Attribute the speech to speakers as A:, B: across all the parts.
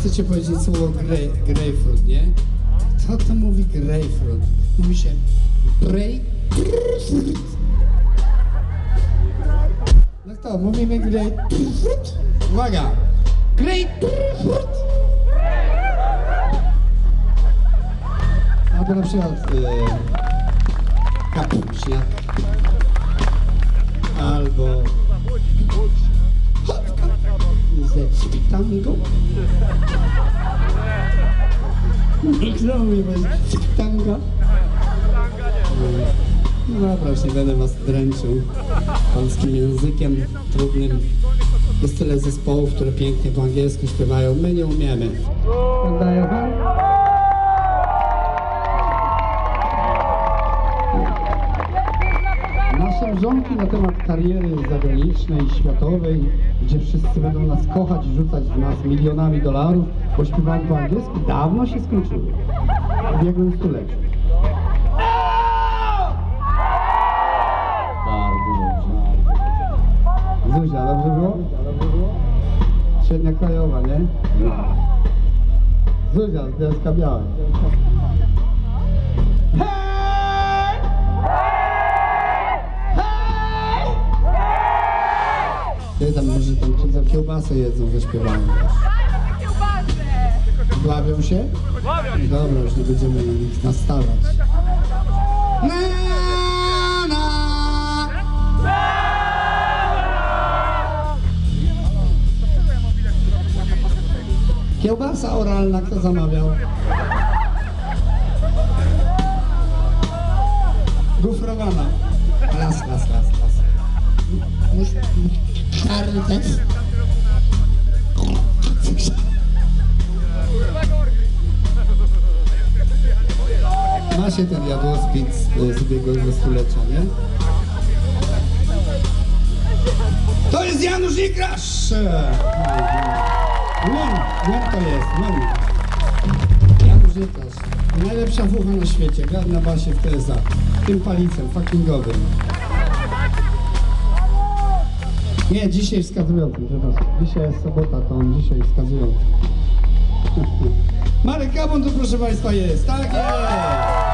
A: Chcecie powiedzieć słowo grej, grejpfrut, nie? Co to mówi grejpfrut? Mówi się grej... No kto? Mówimy grejpfrut? Uwaga! Grejpfrut! Albo na przykład e, kapuśniak. Ze świtango. Kto mówi bez świtanga? No dobra, już nie będę was dręczył polskim językiem trudnym. Jest tyle zespołów, które pięknie po angielsku śpiewają. My nie umiemy. Johan? Nasze wrzątki na temat kariery zagranicznej, światowej, gdzie wszyscy będą nas kochać i rzucać w nas milionami dolarów, bo śpiewamy po angielsku, dawno się skończyły. W ubiegłym stuleciu. Bardzo dobrze. Zuzia, dobrze było? Średnia krajowa, nie? Zuzia z Białej. Kiełbasę jedzą ze śpiewaniem. Dławią się? Dobra, już nie będziemy ich nastawiać. Na. Kiełbasa oralna, kto zamawiał? Gufrowana. Raz, raz, raz, raz. Mus- Czarny też. Ma się ten jadłospis z ubiegłego stulecia, nie? To jest Janusz Nikrasz! Mem, mem to jest, mem. Janusz Nikrasz. Najlepsza fucha na świecie, gra na basie w TSA. Tym palicem, fuckingowym. Nie, dzisiaj wskazujący, przepraszam. Dzisiaj jest sobota, to on dzisiaj wskazujący. Marek Gabon tu proszę Państwa jest, tak jest!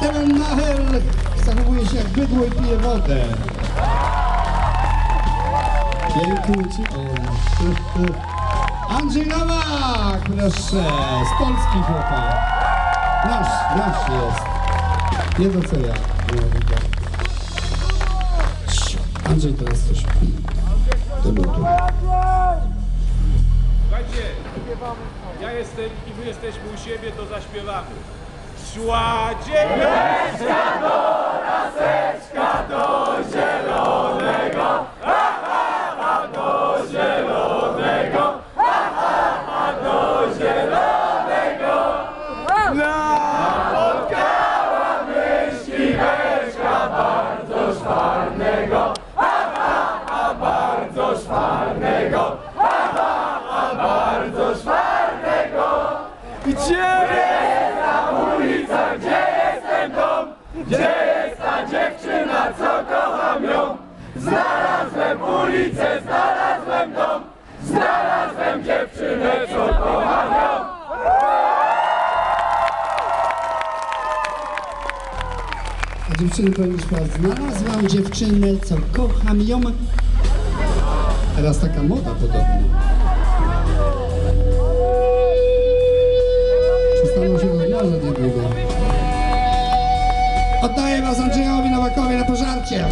A: Steven Nachel zachowuje się jak bydło i pije wodę. Piękny ci. Andrzej Nowak, proszę, z Polski chłopak. Nasz, nasz jest. Nie to co ja. Andrzej teraz coś. To był tu. Słuchajcie, ja jestem i wy jesteśmy u siebie, to zaśpiewamy. Przyszła dzieweczka do laseczka do zielonego, ha, ha, ha, do zielonego, ha, ha, ha, do zielonego. Napotkała myśliweczka bardzo szwarnego, ha, ha, ha, bardzo szwarnego, ha, ha, ha, bardzo szwarnego. Gdzie? Gdzie jest ta dziewczyna, co kocham ją? Znalazłem ulicę, znalazłem dom, znalazłem dziewczynę, co kocham ją. A dziewczyny powinniśmy znalazłam dziewczynę, co kocham ją. Teraz taka moda podobna. Przestaną się rozwiązać niedługo. Oddaję was Andrzejowi Nowakowi na pożarcie.